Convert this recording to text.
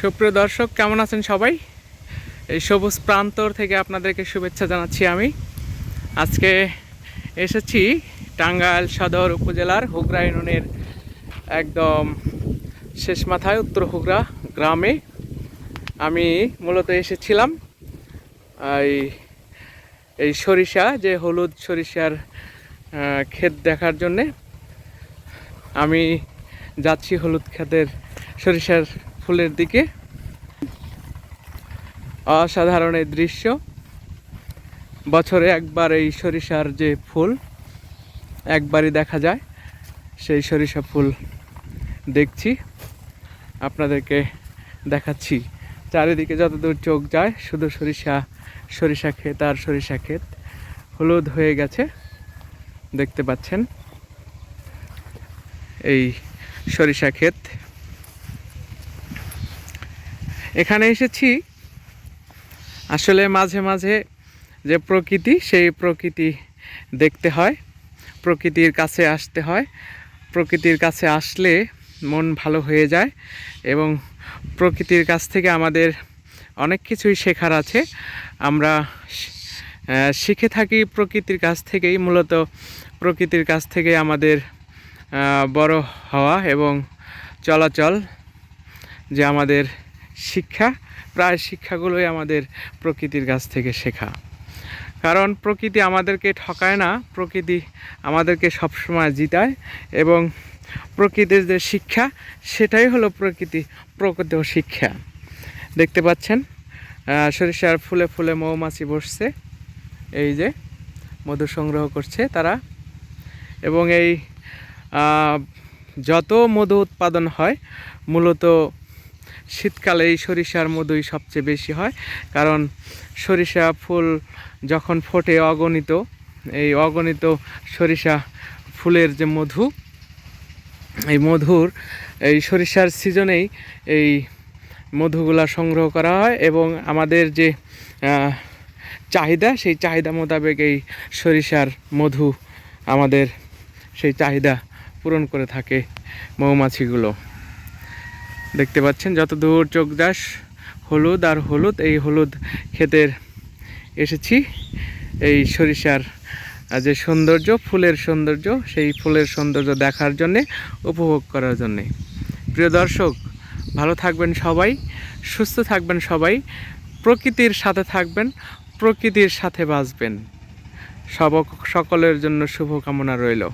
সুপ্রিয় দর্শক, কেমন আছেন সবাই? এই সবুজ প্রান্তর থেকে আপনাদেরকে শুভেচ্ছা জানাচ্ছি আমি। আজকে এসেছি টাঙ্গাইল সদর উপজেলার হুগরা ইউনিয়নের একদম শেষ মাথায় উত্তর হুগরা গ্রামে। আমি মূলত এসেছিলাম এই এই সরিষা, যে হলুদ সরিষার ক্ষেত দেখার জন্যে। আমি যাচ্ছি হলুদ ক্ষেতের সরিষার ফুলের দিকে। অসাধারণ এই দৃশ্য। বছরে একবার এই সরিষার যে ফুল, একবারই দেখা যায়। সেই সরিষা ফুল দেখছি, আপনাদেরকে দেখাচ্ছি। চারিদিকে যতদূর চোখ যায়, শুধু সরিষা সরিষা ক্ষেত আর সরিষা ক্ষেত হলুদ হয়ে গেছে, দেখতে পাচ্ছেন। এই সরিষা ক্ষেত এখানে এসেছি। আসলে মাঝে মাঝে যে প্রকৃতি, সেই প্রকৃতি দেখতে হয়, প্রকৃতির কাছে আসতে হয়। প্রকৃতির কাছে আসলে মন ভালো হয়ে যায় এবং প্রকৃতির কাছ থেকে আমাদের অনেক কিছুই শেখার আছে। আমরা শিখে থাকি প্রকৃতির কাছ থেকেই, মূলত প্রকৃতির কাছ থেকে আমাদের বড় হওয়া এবং চলাচল যে আমাদের শিক্ষা, প্রায় শিক্ষাগুলোই আমাদের প্রকৃতির কাছ থেকে শেখা। কারণ প্রকৃতি আমাদেরকে ঠকায় না, প্রকৃতি আমাদেরকে সবসময় জিতায় এবং প্রকৃতির যে শিক্ষা, সেটাই হলো প্রকৃতি প্রকৃত শিক্ষা। দেখতে পাচ্ছেন সরিষার ফুলে ফুলে মৌমাছি বসছে, এই যে মধু সংগ্রহ করছে তারা। এবং এই যত মধু উৎপাদন হয়, মূলত শীতকালে এই সরিষার মধুই সবচেয়ে বেশি হয়। কারণ সরিষা ফুল যখন ফোটে অগণিত, এই অগণিত সরিষা ফুলের যে মধু, এই মধুর, এই সরিষার সিজনেই এই মধুগুলা সংগ্রহ করা হয় এবং আমাদের যে চাহিদা, সেই চাহিদা মোতাবেক এই সরিষার মধু আমাদের সেই চাহিদা পূরণ করে থাকে মৌমাছিগুলো। দেখতে পাচ্ছেন, যত দূর চোখ যাস, হলুদ আর হলুদ, এই হলুদ ক্ষেতের এসেছি। এই সরিষার যে সৌন্দর্য, ফুলের সৌন্দর্য, সেই ফুলের সৌন্দর্য দেখার জন্যে, উপভোগ করার জন্যে। প্রিয় দর্শক, ভালো থাকবেন সবাই, সুস্থ থাকবেন সবাই, প্রকৃতির সাথে থাকবেন, প্রকৃতির সাথে বাঁচবেন। সব সকলের জন্য শুভকামনা রইল।